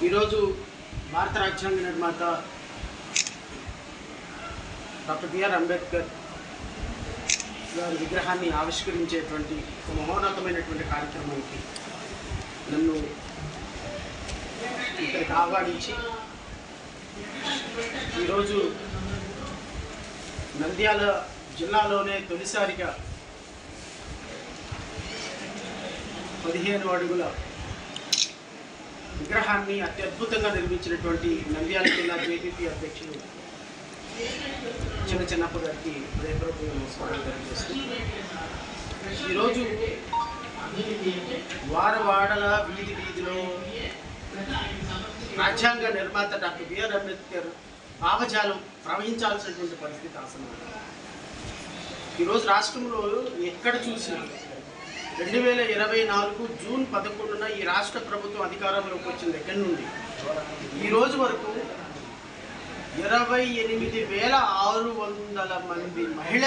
ఈరోజు భారత రాజ్యాంగ నిర్మాత డాక్టర్ బిఆర్ అంబేద్కర్ గారి విగ్రహాన్ని ఆవిష్కరించేటువంటి ఒక మహోన్నతమైనటువంటి కార్యక్రమానికి నన్ను ఇక్కడికి ఆహ్వానించి ఈరోజు నంద్యాల జిల్లాలోనే తొలిసారిగా పదిహేను అడుగుల విగ్రహాన్ని అత్యద్భుతంగా నిర్మించినటువంటి నంద్యాల జిల్లా జేపీపీ అధ్యక్షులు చిన్న చిన్నప్ప గారికి హృదయపూర్వక నమస్కారాలు ఈరోజు వారవాడల వీధి వీధిలో రాజ్యాంగ నిర్మాత డాక్టర్ బిఆర్ అంబేద్కర్ భావజాలం ప్రవహించాల్సినటువంటి పరిస్థితి ఆసనం ఈరోజు రాష్ట్రంలో ఎక్కడ చూసినా రెండు వేల ఇరవై నాలుగు జూన్ పదకొండున ఈ రాష్ట్ర ప్రభుత్వం అధికారంలోకి వచ్చిన దగ్గర నుండి? ఈ రోజు వరకు ఇరవై ఎనిమిది వేల ఆరు వందల మంది మహిళ